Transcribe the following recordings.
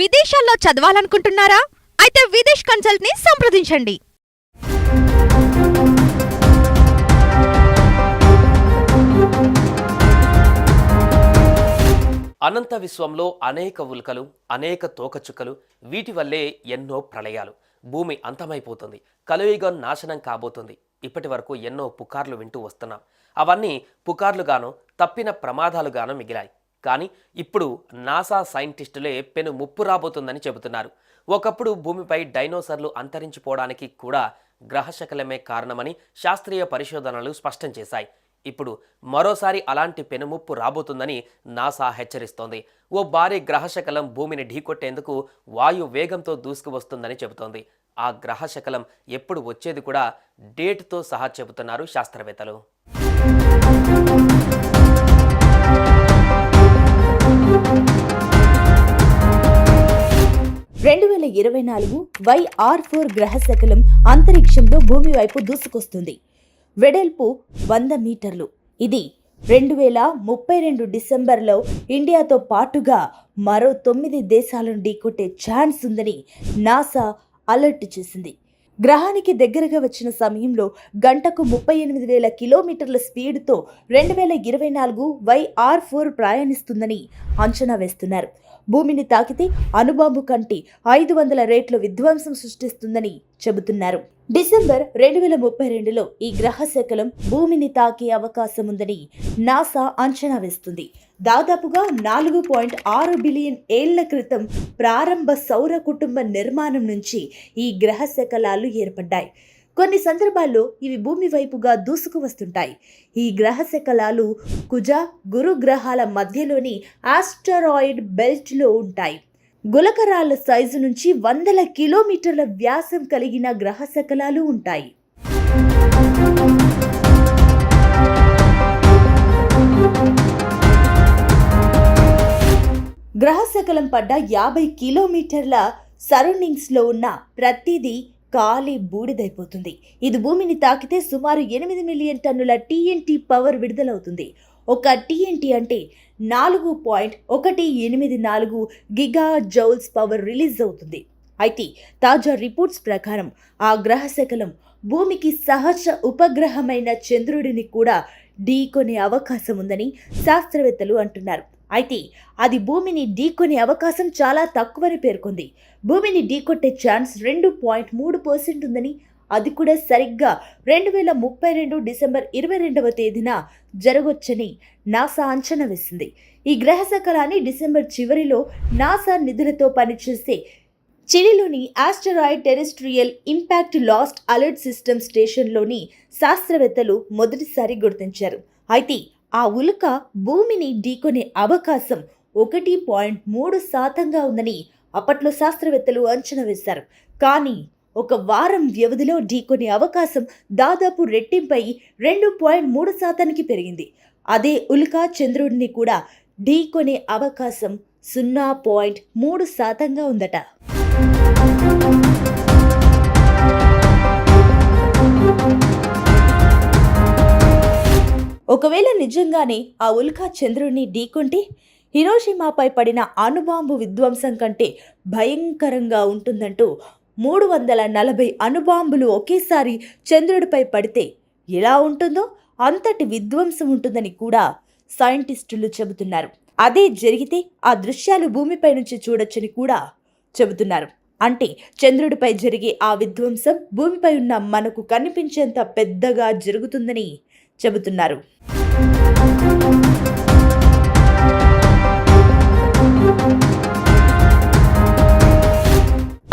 విదేశాల్లో చదవాలనుకుంటున్నారా? అయితే విదేశ్ కన్సల్ట్ని సంప్రదించండి. అనంత విశ్వంలో అనేక ఉల్కలు అనేక తోకచుక్కలు వీటి వల్లే ఎన్నో ప్రళయాలు. భూమి అంతమైపోతుంది. కలుయుగం నాశనం కాబోతుంది. ఇప్పటి వరకు ఎన్నో పుకార్లు వింటూ వస్తున్నాం. అవన్నీ పుకార్లుగాను తప్పిన ప్రమాదాలుగాను మిగిలాయి. కానీ ఇప్పుడు నాసా సైంటిస్టులే పెను ముప్పు రాబోతుందని చెబుతున్నారు. ఒకప్పుడు భూమిపై డైనోసర్లు అంతరించిపోవడానికి కూడా గ్రహశకలమే కారణమని శాస్త్రీయ పరిశోధనలు స్పష్టం చేశాయి. ఇప్పుడు మరోసారి అలాంటి పెనుముప్పు రాబోతుందని నాసా హెచ్చరిస్తోంది. ఓ భారీ గ్రహశకలం భూమిని ఢీకొట్టేందుకు వాయు వేగంతో దూసుకువస్తుందని చెబుతోంది. ఆ గ్రహశకలం ఎప్పుడు వచ్చేది కూడా డేట్తో సహా చెబుతున్నారు శాస్త్రవేత్తలు. రెండు వేల ఇరవై నాలుగు వైఆర్ ఫోర్ గ్రహశకలం అంతరిక్షంలో భూమి వైపు దూసుకొస్తుంది. వెడల్పు వంద మీటర్లు. ఇది రెండు వేల ముప్పై రెండు డిసెంబర్లో ఇండియాతో పాటుగా మరో తొమ్మిది దేశాలను ఢీకొట్టే ఛాన్స్ ఉందని నాసా అలర్ట్ చేసింది. గ్రహానికి దగ్గరగా వచ్చిన సమయంలో గంటకు ముప్పై ఎనిమిది వేల కిలోమీటర్ల స్పీడ్తో రెండు వేల ఇరవై నాలుగు వైఆర్ ఫోర్ ప్రయాణిస్తుందని అంచనా వేస్తున్నారు. భూమిని తాకితే అణుబాంబు కంటి ఐదు వందల రేట్లు విధ్వంసం సృష్టిస్తుందని చెబుతున్నారు. డిసెంబర్ రెండు వేల ముప్పై రెండులో ఈ గ్రహ శకలం భూమిని తాకే అవకాశం ఉందని నాసా అంచనా వేస్తుంది. దాదాపుగా నాలుగు పాయింట్ ఆరు బిలియన్ ఏళ్ళ క్రితం ప్రారంభ సౌర కుటుంబ నిర్మాణం నుంచి ఈ గ్రహ శకలాలు ఏర్పడ్డాయి. కొన్ని సందర్భాల్లో ఇవి భూమి వైపుగా దూసుకు వస్తుంటాయి ఈ గ్రహ శకలాలు కుజ గురు గ్రహాల మధ్యలోని ఆస్టరాయిడ్ బెల్ట్లో ఉంటాయి. గులకరాల సైజు నుంచి వందల కిలోమీటర్ల వ్యాసం కలిగిన గ్రహ శకలాలు ఉంటాయి. గ్రహశకలం పడ్డ యాభై కిలోమీటర్ల సరౌండింగ్స్లో ఉన్న ప్రతిదీ కాలి బూడిదైపోతుంది. ఇది భూమిని తాకితే సుమారు ఎనిమిది మిలియన్ టన్నుల టీఎన్టీ పవర్ విడుదలవుతుంది. ఒక టీఎన్టీ అంటే నాలుగు పాయింట్ ఒకటి ఎనిమిది నాలుగు గిగా జౌల్స్ పవర్ రిలీజ్ అవుతుంది అయితే తాజా రిపోర్ట్స్ ప్రకారం ఆ గ్రహశకలం భూమికి సహజ ఉపగ్రహమైన చంద్రుడిని కూడా ఢీకొనే అవకాశం ఉందని శాస్త్రవేత్తలు అంటున్నారు. అయితే అది భూమిని ఢీకొనే అవకాశం చాలా తక్కువని పేర్కొంది. భూమిని ఢీకొట్టే ఛాన్స్ రెండు పాయింట్ మూడు పర్సెంట్ ఉందని అది కూడా సరిగ్గా రెండు వేల ముప్పై రెండు డిసెంబర్ ఇరవై రెండవ తేదీన జరగొచ్చని నాసా అంచనా వేసింది. ఈ గ్రహ సకలాన్ని డిసెంబర్ చివరిలో నాసా నిధులతో పనిచేసే చిలీలోని asteroid terrestrial impact last alert system స్టేషన్లోని శాస్త్రవేత్తలు మొదటిసారి గుర్తించారు. అయితే ఆ ఉల్క భూమిని ఢీకొనే అవకాశం ఒకటి పాయింట్ మూడు శాతంగా ఉందని అప్పట్లో శాస్త్రవేత్తలు అంచనా వేశారు. కానీ ఒక వారం వ్యవధిలో ఢీకొనే అవకాశం దాదాపు రెట్టింపై రెండు పాయింట్ మూడు శాతానికి పెరిగింది. అదే ఉల్క చంద్రుడిని కూడా ఢీకొనే అవకాశం సున్నా పాయింట్ మూడు శాతంగా ఉందట. ఒకవేళ నిజంగానే ఆ ఉల్కా చంద్రుడిని ఢీకొంటే హిరోషిమాపై పడిన అణుబాంబు విధ్వంసం కంటే భయంకరంగా ఉంటుందంటూ మూడు వందల నలభై అణుబాంబులు ఒకేసారి చంద్రుడిపై పడితే ఎలా ఉంటుందో అంతటి విధ్వంసం ఉంటుందని కూడా సైంటిస్టులు చెబుతున్నారు. అదే జరిగితే ఆ దృశ్యాలు భూమిపై నుంచి చూడొచ్చని కూడా చెబుతున్నారు. అంటే చంద్రుడిపై జరిగే ఆ విధ్వంసం భూమిపై ఉన్న మనకు కనిపించేంత పెద్దగా జరుగుతుందని చెబుతున్నారు.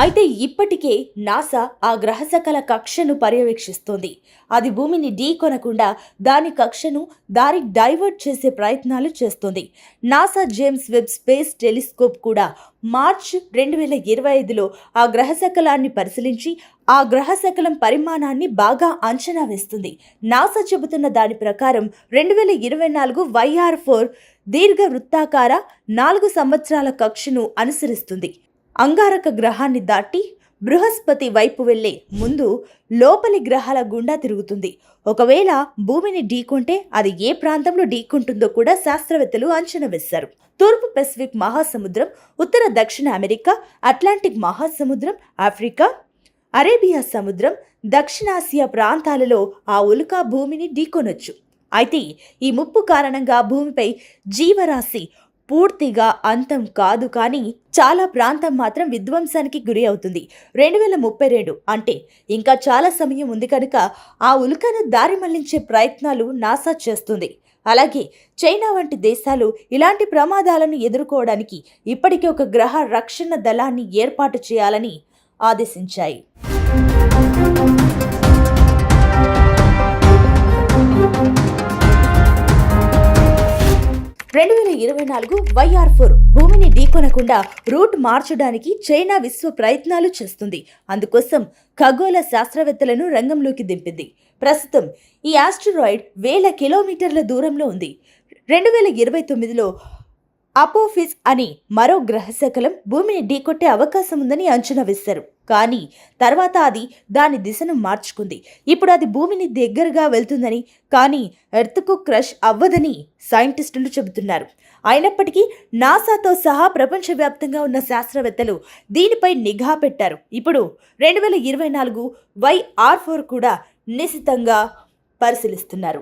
అయితే ఇప్పటికే నాసా ఆ గ్రహశకల కక్షను పర్యవేక్షిస్తోంది. అది భూమిని ఢీకొనకుండా దాని కక్షను దారి డైవర్ట్ చేసే ప్రయత్నాలు చేస్తుంది. NASA James Webb Space Telescope కూడా మార్చ్ రెండు వేల ఇరవై ఐదులో ఆ గ్రహశకలాన్ని పరిశీలించి ఆ గ్రహశకలం పరిమాణాన్ని బాగా అంచనా వేస్తుంది. నాసా చెబుతున్న దాని ప్రకారం రెండు వేల ఇరవై నాలుగు వైఆర్ ఫోర్ దీర్ఘ వృత్తాకార నాలుగు సంవత్సరాల కక్షను అనుసరిస్తుంది. అంగారక గ్రహాన్ని దాటి బృహస్పతి వైపు వెళ్ళే ముందు లోపలి గ్రహాల గుండా తిరుగుతుంది. ఒకవేళ భూమిని ఢీకొంటే అది ఏ ప్రాంతంలో ఢీకొంటుందో కూడా శాస్త్రవేత్తలు అంచనా వేశారు. తూర్పు పెసిఫిక్ మహాసముద్రం ఉత్తర దక్షిణ అమెరికా అట్లాంటిక్ మహాసముద్రం ఆఫ్రికా అరేబియా సముద్రం దక్షిణాసియా ప్రాంతాలలో ఆ ఉల్క భూమిని ఢీకొనొచ్చు. అయితే ఈ ముప్పు కారణంగా భూమిపై జీవరాశి పూర్తిగా అంతం కాదు కానీ చాలా ప్రాంతం మాత్రం విధ్వంసానికి గురి అవుతుంది. రెండు వేల ముప్పై రెండు అంటే ఇంకా చాలా సమయం ఉంది కనుక ఆ ఉల్కను దారి మళ్ళించే ప్రయత్నాలు నాసా చేస్తుంది. అలాగే చైనా వంటి దేశాలు ఇలాంటి ప్రమాదాలను ఎదుర్కోవడానికి ఇప్పటికే ఒక గ్రహ రక్షణ దళాన్ని ఏర్పాటు చేయాలని ఆదేశించాయి. ఇరవై నాలుగు వైఆర్ ఫోర్ భూమిని ఢీకొనకుండా రూట్ మార్చడానికి చైనా విశ్వ ప్రయత్నాలు చేస్తుంది. అందుకోసం ఖగోళ శాస్త్రవేత్తలను రంగంలోకి దింపింది. ప్రస్తుతం ఈ ఆస్ట్రాయిడ్ వేల కిలోమీటర్ల దూరంలో ఉంది. రెండు వేల ఇరవై తొమ్మిదిలో అపోఫిస్ అని మరో గ్రహశకలం భూమిని ఢీకొట్టే అవకాశం ఉందని అంచనా వేశారు. కానీ తర్వాత అది దాని దిశను మార్చుకుంది. ఇప్పుడు అది భూమిని దగ్గరగా వెళ్తుందని కానీ ఎర్త్కు క్రష్ అవ్వదని సైంటిస్టులు చెబుతున్నారు. అయినప్పటికీ నాసాతో సహా ప్రపంచవ్యాప్తంగా ఉన్న శాస్త్రవేత్తలు దీనిపై నిఘా పెట్టారు. ఇప్పుడు రెండు వేల ఇరవై నాలుగు వై ఆర్ ఫోర్ కూడా నిశితంగా పరిశీలిస్తున్నారు.